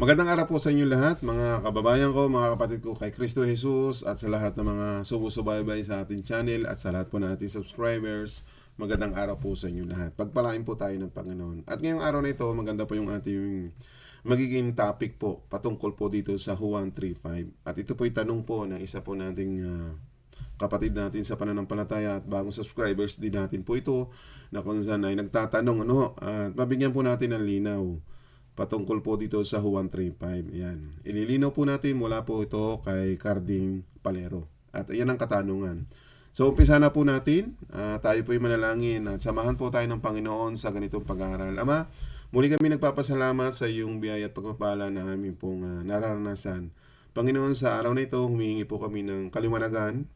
Magandang araw po sa inyo lahat, mga kababayan ko, mga kapatid ko kay Kristo Jesus at sa lahat ng mga sumusubaybay sa ating channel at sa lahat po ng ating subscribers. Magandang araw po sa inyo lahat. Pagpalain po tayo ng Panginoon. At ngayong araw na ito, maganda po yung ating magiging topic po patungkol po dito sa Juan 3.5. At ito po yung tanong po ng isa po nating ah, kapatid natin sa pananampalataya at bagong subscribers din natin po ito na kung saan ay nagtatanong ano at mabigyan po natin ng linaw patungkol po dito sa Juan 3.5. Yan. Ililinaw po natin mula po ito kay Carding Palero. At yan ang katanungan. So umpisa na po natin. Ah, tayo po ay manalangin at samahan po tayo ng Panginoon sa ganitong pag-aaral. Ama, muli kami nagpapasalamat sa iyong biyaya at pagpapala na aming pong ah, nararanasan. Panginoon, sa araw na ito, humihingi po kami ng kaliwanagan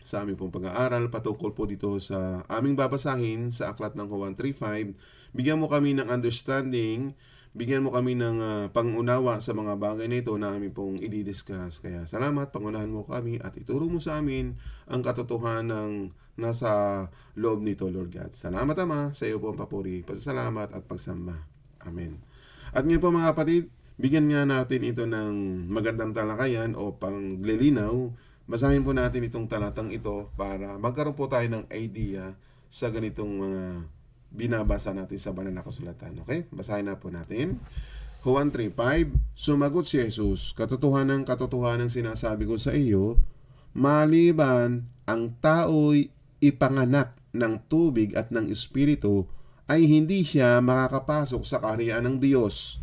sa aming pong pag-aaral patungkol po dito sa aming babasahin sa aklat ng Juan 3.5. Bigyan mo kami ng understanding, bigyan mo kami ng ah, pangunawa sa mga bagay na ito na aming pong i-discuss. Kaya salamat, pangunahan mo kami at ituro mo sa amin ang katotohanan ng nasa loob nito, Lord God. Salamat, Ama, sa iyo po ang papuri, pasasalamat at pagsamba. Amen. At ngayon po mga kapatid, bigyan nga natin ito ng magandang talakayan o panglilinaw. Basahin po natin itong talatang ito para magkaroon po tayo ng idea sa ganitong mga binabasa natin sa banal na kasulatan. Okay? Basahin na po natin. Juan 3.5 Sumagot si Jesus, Katotohanan katotohanan sinasabi ko sa iyo, maliban ang tao'y ipanganak ng tubig at ng espiritu, ay hindi siya makakapasok sa kaharian ng Diyos.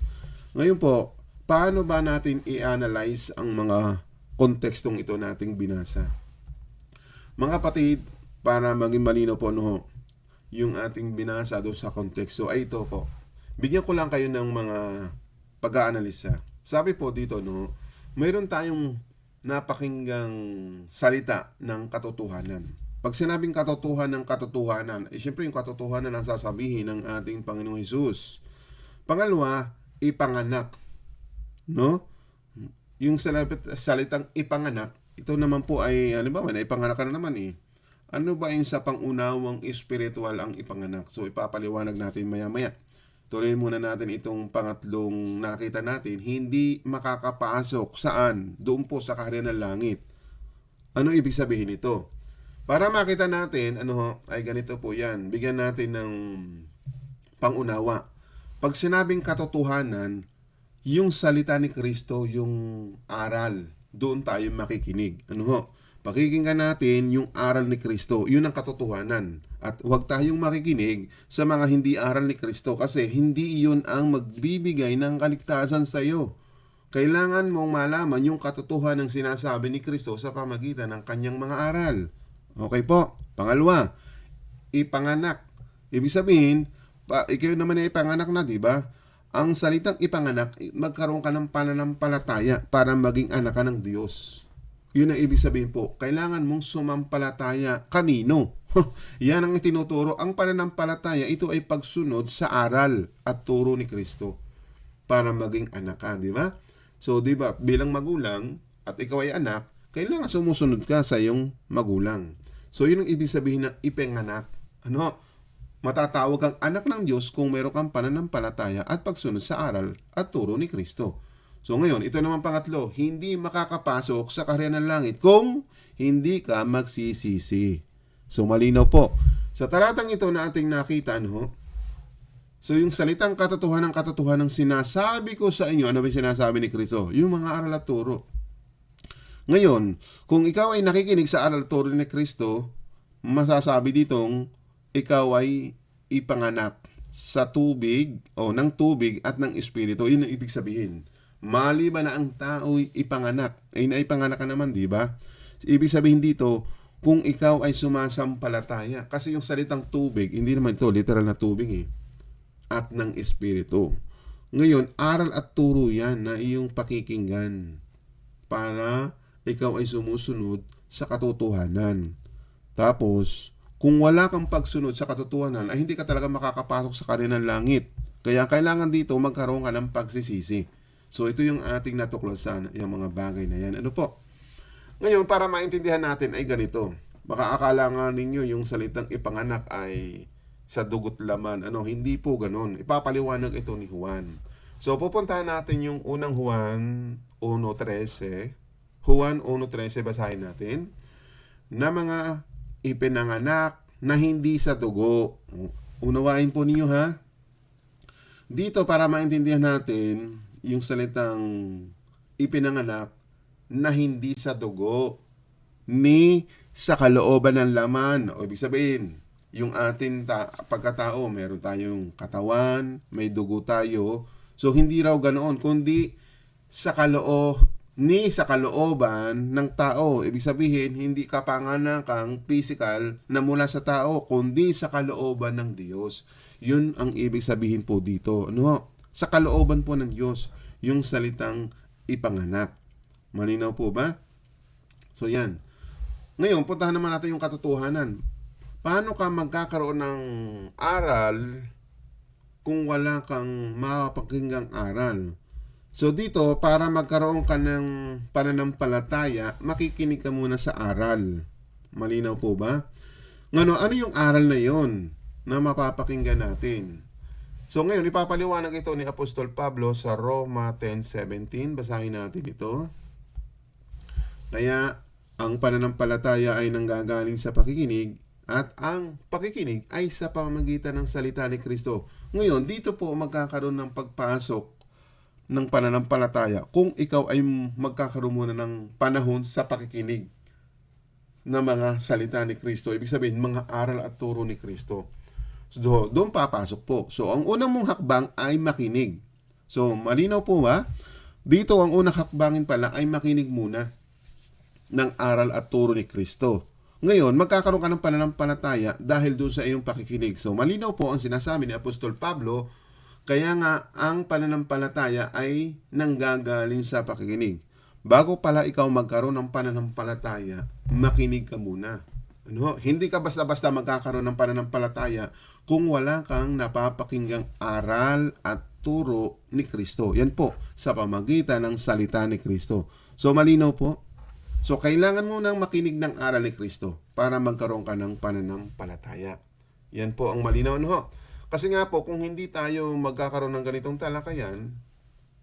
Ngayon po, paano ba natin i-analyze ang mga kontekstong ito nating binasa? Mga kapatid, para maging malino po no, yung ating binasa doon sa konteksto ay ito po. Bigyan ko lang kayo ng mga pag-aanalisa. Sabi po dito no, mayroon tayong napakinggang salita ng katotohanan. Pag sinabing katotohanan ng katotohanan, eh siyempre yung katotohanan ang sasabihin ng ating Panginoong Hesus. Pangalawa, ipanganak. No? Yung salitang ipanganak, ito naman po ay, ba, na ipanganak ka na naman eh. Ano ba yung sa pangunawang espiritual ang ipanganak? So ipapaliwanag natin maya-maya. Tuloy muna natin itong pangatlong nakita natin. Hindi makakapasok saan? Doon po sa kaharian ng langit. Ano ibig sabihin ito? Para makita natin, ano ho, ay ganito po yan. Bigyan natin ng pangunawa. Pag sinabing katotohanan, yung salita ni Kristo, yung aral, doon tayo makikinig. Ano ho? Pakikinggan natin yung aral ni Kristo. Yun ang katotohanan. At huwag tayong makikinig sa mga hindi aral ni Kristo kasi hindi iyon ang magbibigay ng kaligtasan sa iyo. Kailangan mong malaman yung katotohanan ng sinasabi ni Kristo sa pamagitan ng kanyang mga aral. Okay po. Pangalawa, ipanganak. Ibig sabihin, pa, ikaw naman ay ipanganak na, di ba? Ang salitang ipanganak, magkaroon ka ng pananampalataya para maging anak ka ng Diyos. Yun ang ibig sabihin po. Kailangan mong sumampalataya kanino? Yan ang tinuturo. Ang pananampalataya, ito ay pagsunod sa aral at turo ni Kristo para maging anak ka, di ba? So, di ba, bilang magulang at ikaw ay anak, kailangan sumusunod ka sa iyong magulang. So, yun ang ibig sabihin ng ipanganak. Ano? Matatawag kang anak ng Diyos kung meron kang pananampalataya at pagsunod sa aral at turo ni Kristo. So ngayon, ito naman pangatlo, hindi makakapasok sa kaharian ng langit kung hindi ka magsisisi. So malinaw po. Sa talatang ito na ating nakita, no? So yung salitang katotohanan ng katotohanan ng sinasabi ko sa inyo, ano ba sinasabi ni Kristo? Yung mga aral at turo. Ngayon, kung ikaw ay nakikinig sa aral at turo ni Kristo, masasabi ditong ikaw ay ipanganak sa tubig o ng tubig at ng espiritu. Yun ang ibig sabihin. Maliban na ang tao'y ipanganak, ay naipanganak ka naman, di ba? Ibig sabihin dito, kung ikaw ay sumasampalataya, kasi yung salitang tubig, hindi naman ito literal na tubig eh, at ng espiritu. Ngayon, aral at turo yan na iyong pakikinggan para ikaw ay sumusunod sa katotohanan. Tapos, kung wala kang pagsunod sa katotohanan, ay hindi ka talaga makakapasok sa kanilang langit. Kaya kailangan dito magkaroon ka ng pagsisisi. So ito yung ating natuklasan, yung mga bagay na yan. Ano po? Ngayon, para maintindihan natin ay ganito. Baka akala nga ninyo yung salitang ipanganak ay sa dugot laman. Ano, hindi po ganun. Ipapaliwanag ito ni Juan. So, pupuntahan natin yung unang Juan 1.13. Juan 1.13, basahin natin. Na mga ipinanganak na hindi sa dugo. Unawain po ninyo ha. Dito para maintindihan natin yung salitang ipinanganak na hindi sa dugo ni sa kalooban ng laman. O ibig sabihin, yung atin ta- pagkatao, meron tayong katawan, may dugo tayo. So hindi raw ganoon, kundi sa kaloo ni sa kalooban ng tao. Ibig sabihin, hindi ka panganakang physical na mula sa tao, kundi sa kalooban ng Diyos. Yun ang ibig sabihin po dito. Ano? Sa kalooban po ng Diyos, yung salitang ipanganak. Malinaw po ba? So yan. Ngayon, puntahan naman natin yung katotohanan. Paano ka magkakaroon ng aral kung wala kang mapakinggang aral? So dito, para magkaroon ka ng pananampalataya, makikinig ka muna sa aral. Malinaw po ba? Ngano, ano yung aral na yon na mapapakinggan natin? So ngayon, ipapaliwanag ito ni Apostol Pablo sa Roma 10.17. Basahin natin ito. Kaya, ang pananampalataya ay nanggagaling sa pakikinig at ang pakikinig ay sa pamamagitan ng salita ni Kristo. Ngayon, dito po magkakaroon ng pagpasok ng pananampalataya kung ikaw ay magkakaroon muna ng panahon sa pakikinig ng mga salita ni Kristo. Ibig sabihin, mga aral at turo ni Kristo. So, doon papasok po. So, ang unang mong hakbang ay makinig. So, malinaw po ba? Dito, ang unang hakbangin pala ay makinig muna ng aral at turo ni Kristo. Ngayon, magkakaroon ka ng pananampalataya dahil doon sa iyong pakikinig. So, malinaw po ang sinasabi ni Apostol Pablo, kaya nga ang pananampalataya ay nanggagaling sa pakikinig. Bago pala ikaw magkaroon ng pananampalataya, makinig ka muna. Ano? Hindi ka basta-basta magkakaroon ng pananampalataya kung wala kang napapakinggang aral at turo ni Kristo. Yan po, sa pamagitan ng salita ni Kristo. So, malinaw po. So, kailangan mo nang makinig ng aral ni Kristo para magkaroon ka ng pananampalataya. Yan po ang malinaw. No? Kasi nga po, kung hindi tayo magkakaroon ng ganitong talakayan,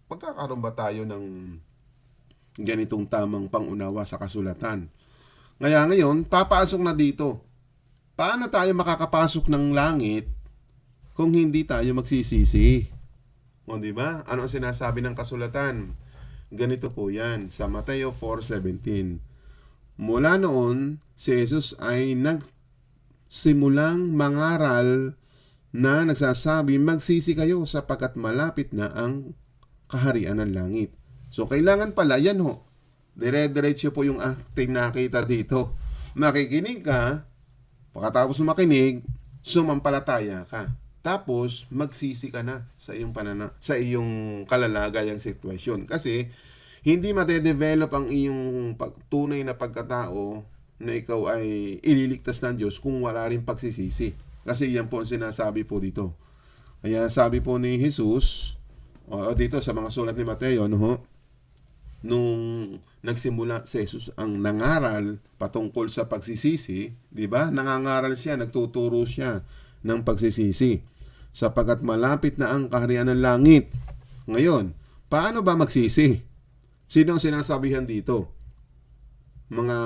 magkakaroon ba tayo ng ganitong tamang pangunawa sa kasulatan? Kaya ngayon, papasok na dito. Paano tayo makakapasok ng langit kung hindi tayo magsisisi? O di ba? Ano ang sinasabi ng kasulatan? Ganito po 'yan sa Mateo 4:17. Mula noon, si Jesus ay nagsimulang mangaral na nagsasabi, magsisi kayo sapagkat malapit na ang kaharian ng langit. So, kailangan pala, yan ho, dire-diretso po yung acting nakita dito. Makikinig ka, pagkatapos makinig, sumampalataya ka. Tapos, magsisi ka na sa iyong panana, sa iyong kalalagayang sitwasyon. Kasi, hindi madedevelop ang iyong pag, tunay na pagkatao na ikaw ay ililigtas ng Diyos kung wala rin pagsisisi. Kasi yan po ang sinasabi po dito. Kaya sabi po ni Jesus, o dito sa mga sulat ni Mateo, no, nung nagsimula si Jesus ang nangaral patungkol sa pagsisisi, di ba? Nangangaral siya, nagtuturo siya ng pagsisisi sapagat malapit na ang kaharian ng langit. Ngayon, paano ba magsisi? Sino ang sinasabihan dito? Mga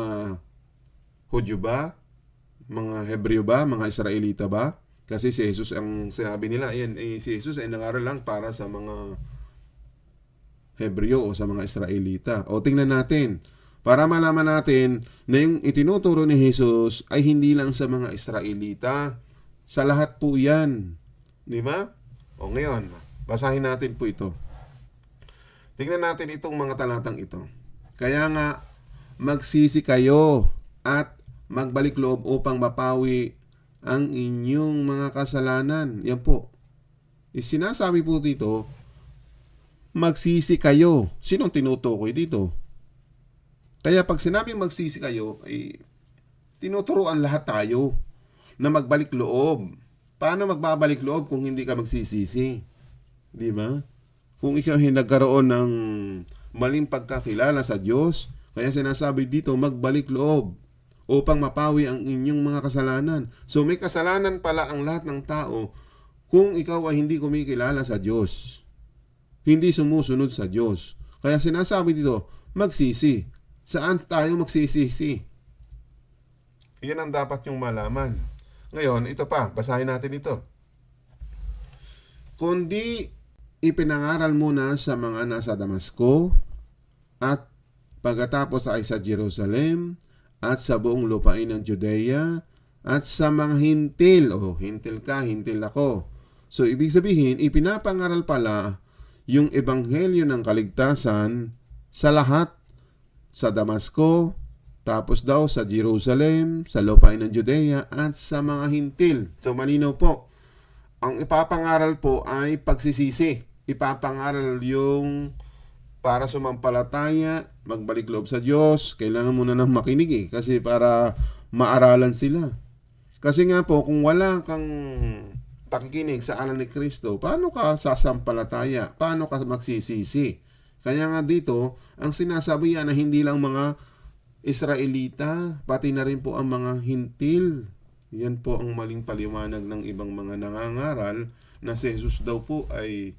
Hudyo ba? Mga Hebreo ba? Mga Israelita ba? Kasi si Jesus ang sinabi nila, yan, eh, si Jesus ay nangaral lang para sa mga Hebreo o sa mga Israelita. O tingnan natin, para malaman natin na yung itinuturo ni Jesus ay hindi lang sa mga Israelita. Sa lahat po yan. Di ba? O ngayon, basahin natin po ito. Tingnan natin itong mga talatang ito. Kaya nga, magsisi kayo at magbalik loob upang mapawi ang inyong mga kasalanan. Yan po. Sinasabi po dito, magsisi kayo. Sinong tinutukoy dito? Kaya pag sinabing magsisi kayo, ay tinuturuan lahat tayo na magbalik loob. Paano magbabalik loob kung hindi ka magsisisi? Di ba? Kung ikaw ay nagkaroon ng maling pagkakilala sa Diyos, kaya sinasabi dito, magbalik loob upang mapawi ang inyong mga kasalanan. So may kasalanan pala ang lahat ng tao kung ikaw ay hindi kumikilala sa Diyos. Hindi sumusunod sa Diyos. Kaya sinasabi dito, magsisi. Saan tayo magsisisi? Yan ang dapat yung malaman. Ngayon, ito pa, basahin natin ito. Kundi ipinangaral muna sa mga nasa Damasco at pagkatapos ay sa Jerusalem at sa buong lupain ng Judea at sa mga hintil. O, hintil ka, hintil ako. So, ibig sabihin, ipinapangaral pala yung ebanghelyo ng kaligtasan sa lahat sa Damasco, tapos daw sa Jerusalem, sa lupain ng Judea, at sa mga hintil. So, malinaw po. Ang ipapangaral po ay pagsisisi. Ipapangaral yung para sumampalataya, magbalik loob sa Diyos, kailangan muna ng makinig eh, kasi para maaralan sila. Kasi nga po, kung wala kang pakikinig sa alam ni Kristo, paano ka sasampalataya? Paano ka magsisisi? Kaya nga dito, ang sinasabi yan na hindi lang mga Israelita, pati na rin po ang mga hintil. Yan po ang maling paliwanag ng ibang mga nangangaral na si Jesus daw po ay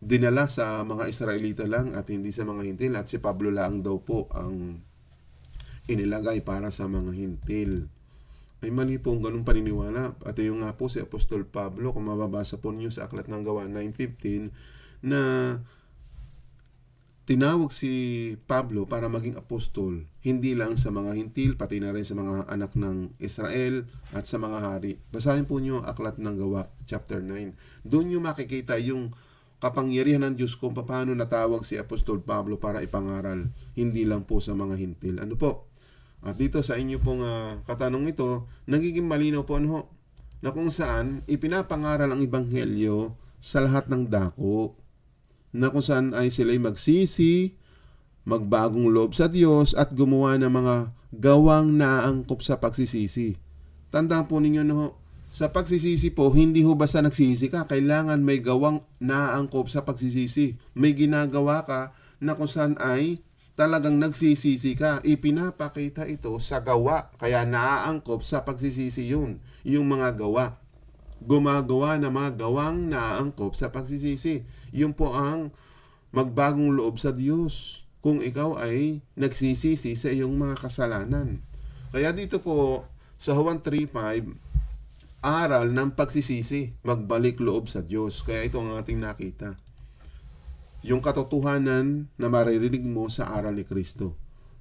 dinala sa mga Israelita lang at hindi sa mga hintil at si Pablo lang daw po ang inilagay para sa mga hintil. Ay mali po ang ganung paniniwala. At yung nga po si Apostol Pablo, kung mababasa po niyo sa Aklat ng Gawa 9.15, na tinawag si Pablo para maging apostol, hindi lang sa mga hintil, pati na rin sa mga anak ng Israel at sa mga hari. Basahin po niyo ang Aklat ng Gawa, chapter 9. Doon niyo makikita yung kapangyarihan ng Diyos kung paano natawag si Apostol Pablo para ipangaral, hindi lang po sa mga hintil. Ano po? At dito sa inyo pong uh, katanong ito, nagiging malinaw po ano, na kung saan ipinapangaral ang Ebanghelyo sa lahat ng dako na kung saan ay sila'y magsisi, magbagong loob sa Diyos at gumawa ng mga gawang naangkop sa pagsisisi. Tandaan po ninyo no, sa pagsisisi po, hindi ho basta nagsisi ka, kailangan may gawang naangkop sa pagsisisi. May ginagawa ka na kung saan ay talagang nagsisisi ka. Ipinapakita ito sa gawa, kaya naaangkop sa pagsisisi yun, yung mga gawa gumagawa ng mga gawang naangkop sa pagsisisi. Yun po ang magbagong loob sa Diyos kung ikaw ay nagsisisi sa iyong mga kasalanan. Kaya dito po sa Juan 3.5, aral ng pagsisisi, magbalik loob sa Diyos. Kaya ito ang ating nakita. Yung katotohanan na maririnig mo sa aral ni Kristo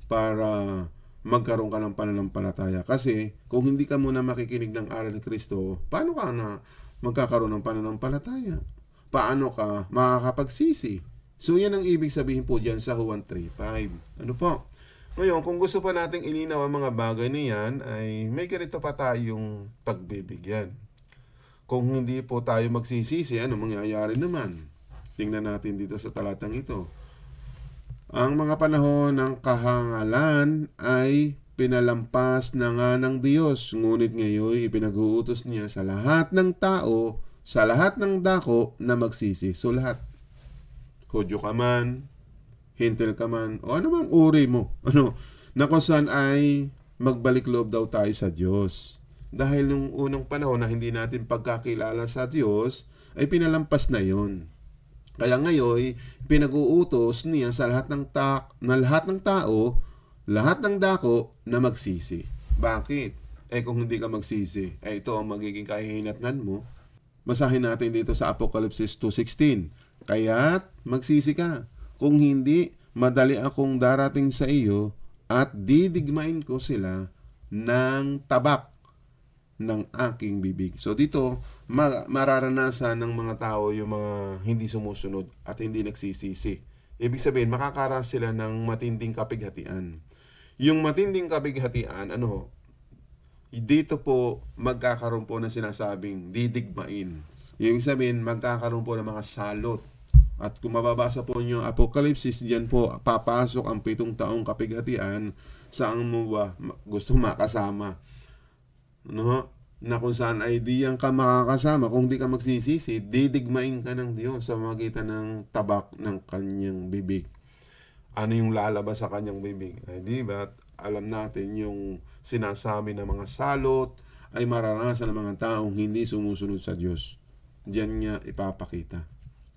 para magkaroon ka ng pananampalataya. Kasi kung hindi ka muna makikinig ng aral ni Kristo, paano ka na magkakaroon ng pananampalataya? Paano ka makakapagsisi? So yan ang ibig sabihin po dyan sa Juan 3.5. Ano po? Ngayon, kung gusto pa nating ilinaw ang mga bagay na yan, ay may ganito pa tayong pagbibigyan. Kung hindi po tayo magsisisi, ano mangyayari naman? Tingnan natin dito sa talatang ito. Ang mga panahon ng kahangalan ay pinalampas na nga ng Diyos, ngunit ngayon ipinag-uutos niya sa lahat ng tao, sa lahat ng dako na magsisi. So lahat. Hudyo ka man, hintil ka man, o ano mang uri mo, ano, na kung saan ay magbalik loob daw tayo sa Diyos. Dahil nung unang panahon na hindi natin pagkakilala sa Diyos, ay pinalampas na yon. Kaya ngayon, pinag-uutos niya sa lahat ng ta- na lahat ng tao, lahat ng dako na magsisi. Bakit? Eh kung hindi ka magsisi, eh ito ang magiging kahihinatnan mo. Basahin natin dito sa Apocalypse 2.16. Kaya't magsisi ka. Kung hindi, madali akong darating sa iyo at didigmain ko sila ng tabak ng aking bibig. So dito, ma- mararanasan ng mga tao yung mga hindi sumusunod at hindi nagsisisi. Ibig sabihin, makakaras sila ng matinding kapighatian. Yung matinding kapighatian, ano, dito po magkakaroon po ng sinasabing didigmain. Ibig sabihin, magkakaroon po ng mga salot. At kung mababasa po niyo Apokalipsis, diyan po papasok ang pitong taong kapighatian saan mo ba gusto makasama no? na kung saan ay diyan ka makakasama kung di ka magsisisi, didigmain ka ng Diyos sa magitan ng tabak ng kanyang bibig. Ano yung lalabas sa kanyang bibig? Ay di ba? Alam natin yung sinasabi ng mga salot ay mararanasan ng mga taong hindi sumusunod sa Diyos. Diyan niya ipapakita.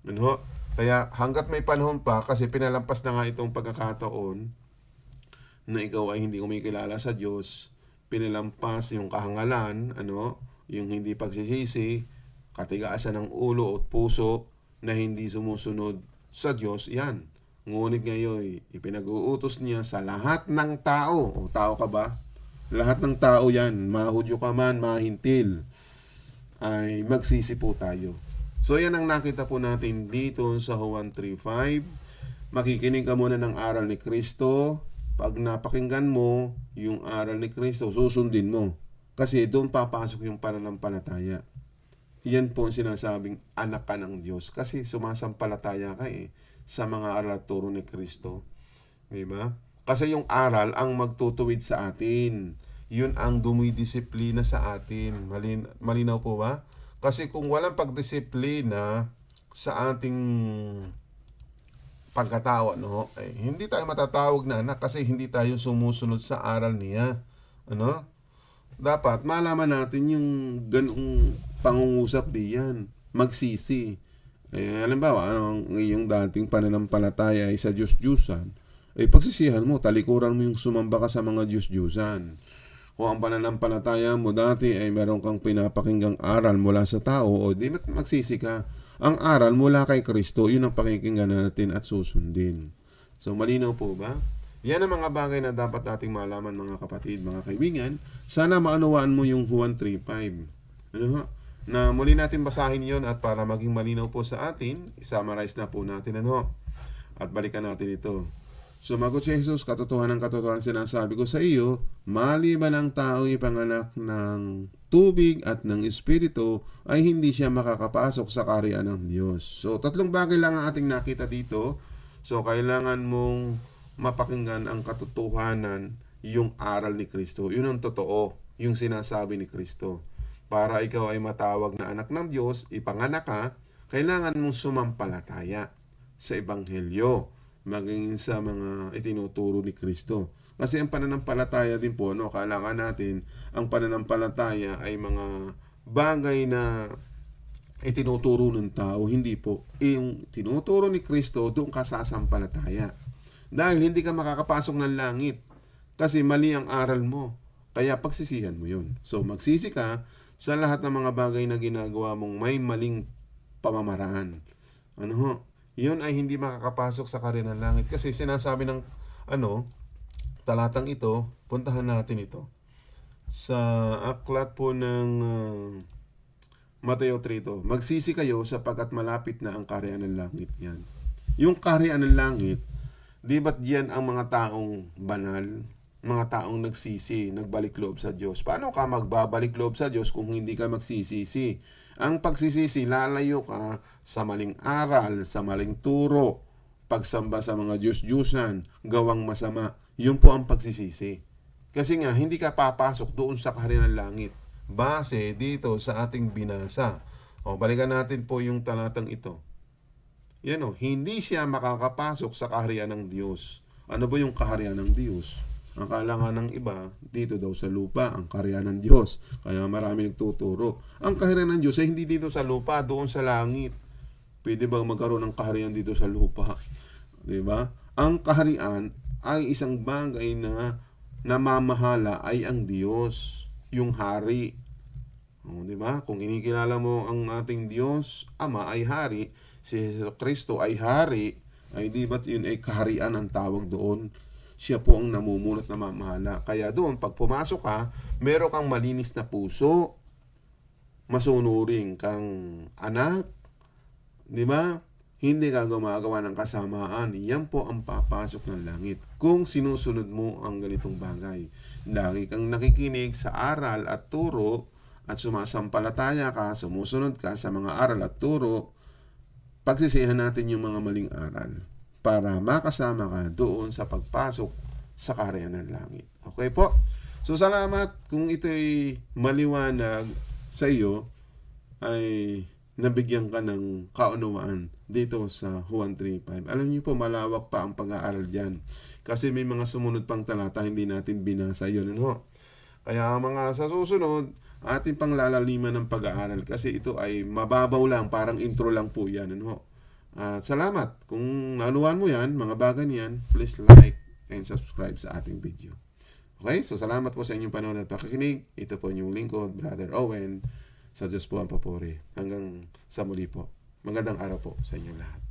Ano? Kaya hanggat may panahon pa, kasi pinalampas na nga itong pagkakataon na ikaw ay hindi kumikilala sa Diyos, pinalampas yung kahangalan, ano, yung hindi pagsisisi, katigaasan ng ulo at puso na hindi sumusunod sa Diyos, yan. Ngunit ngayon, ipinag-uutos niya sa lahat ng tao. O tao ka ba? Lahat ng tao yan, mahudyo ka man, mahintil, ay magsisi po tayo. So yan ang nakita po natin dito sa Juan 3.5. Makikinig ka muna ng aral ni Kristo. Pag napakinggan mo yung aral ni Kristo, susundin mo. Kasi doon papasok yung pananampalataya. Yan po ang sinasabing anak ka ng Diyos. Kasi sumasampalataya ka eh sa mga aral at turo ni Kristo. Di ba? Kasi yung aral ang magtutuwid sa atin. Yun ang dumidisiplina sa atin. Malin, malinaw po ba? Kasi kung walang pagdisiplina sa ating pagkatao, no, eh, hindi tayo matatawag na anak kasi hindi tayo sumusunod sa aral niya. Ano? Dapat malaman natin yung ganung pangungusap diyan. Magsisi. Eh, halimbawa, ano, ang iyong dating pananampalataya ay sa Diyos-Diyusan, eh pagsisihan mo, talikuran mo yung sumamba ka sa mga Diyos-Diyusan. Kung ang pananampalataya mo dati ay meron kang pinapakinggang aral mula sa tao, o di magsisi ka. Ang aral mula kay Kristo, yun ang pakikinggan natin at susundin. So, malinaw po ba? Yan ang mga bagay na dapat nating malaman mga kapatid, mga kaibigan. Sana maunawaan mo yung Juan 3.5. Ano ha? Na muli natin basahin yon at para maging malinaw po sa atin, isummarize na po natin ano. At balikan natin ito. Sumagot si Jesus, katotohanan katotohanan sinasabi ko sa iyo, maliban ang tao ipanganak ng tubig at ng espiritu, ay hindi siya makakapasok sa kariyan ng Diyos. So, tatlong bagay lang ang ating nakita dito. So, kailangan mong mapakinggan ang katotohanan, yung aral ni Kristo. Yun ang totoo, yung sinasabi ni Kristo. Para ikaw ay matawag na anak ng Diyos, ipanganak ka, kailangan mong sumampalataya sa Ebanghelyo maging sa mga itinuturo ni Kristo. Kasi ang pananampalataya din po, no, kailangan natin, ang pananampalataya ay mga bagay na itinuturo ng tao, hindi po. Yung tinuturo ni Kristo, doon ka sasampalataya. Dahil hindi ka makakapasok ng langit. Kasi mali ang aral mo. Kaya pagsisihan mo yun. So, magsisi ka sa lahat ng mga bagay na ginagawa mong may maling pamamaraan. Ano ho? Yun ay hindi makakapasok sa karya ng langit. Kasi sinasabi ng, ano, talatang ito, puntahan natin ito. Sa aklat po ng uh, Mateo 3 to, magsisi kayo sapagkat malapit na ang karya ng langit yan. Yung karya ng langit, di ba't yan ang mga taong banal, mga taong nagsisi, nagbalik loob sa Diyos. Paano ka magbabalik loob sa Diyos kung hindi ka magsisisi? Ang pagsisisi, lalayo ka sa maling aral, sa maling turo, pagsamba sa mga Diyos-Diyusan, gawang masama. Yun po ang pagsisisi. Kasi nga, hindi ka papasok doon sa kaharian ng langit. Base dito sa ating binasa. O, balikan natin po yung talatang ito. Yan o, hindi siya makakapasok sa kaharian ng Diyos. Ano ba yung kaharian ng Diyos? Ang kalangan ng iba, dito daw sa lupa, ang karya ng Diyos. Kaya marami nagtuturo. Ang kaharian ng Diyos ay hindi dito sa lupa, doon sa langit. Pwede ba magkaroon ng kaharian dito sa lupa? Di ba? Ang kaharian ay isang bagay na namamahala ay ang Diyos, yung hari. O, di ba? Kung inikilala mo ang ating Diyos, Ama ay hari, si Kristo ay hari, ay di ba't yun ay kaharian ang tawag doon? Siya po ang namumulat na mamahala. Kaya doon, pag pumasok ka, meron kang malinis na puso, masunuring kang anak, di ba? Hindi ka gumagawa ng kasamaan. Yan po ang papasok ng langit. Kung sinusunod mo ang ganitong bagay. Lagi kang nakikinig sa aral at turo at sumasampalataya ka, sumusunod ka sa mga aral at turo, pagsisihan natin yung mga maling aral para makasama ka doon sa pagpasok sa karya ng langit. Okay po? So salamat kung ito'y maliwanag sa iyo ay nabigyan ka ng kaunawaan dito sa Juan 3.5. Alam niyo po, malawak pa ang pag-aaral dyan. Kasi may mga sumunod pang talata, hindi natin binasa yun. Ano? Kaya mga sa susunod, ating panglalaliman ng pag-aaral kasi ito ay mababaw lang, parang intro lang po yan. Ano? At salamat. Kung naluwan mo yan, mga bagay niyan, please like and subscribe sa ating video. Okay? So, salamat po sa inyong panonood at pakikinig. Ito po yung lingkod, Brother Owen. Sa Diyos po ang papuri. Hanggang sa muli po. Magandang araw po sa inyong lahat.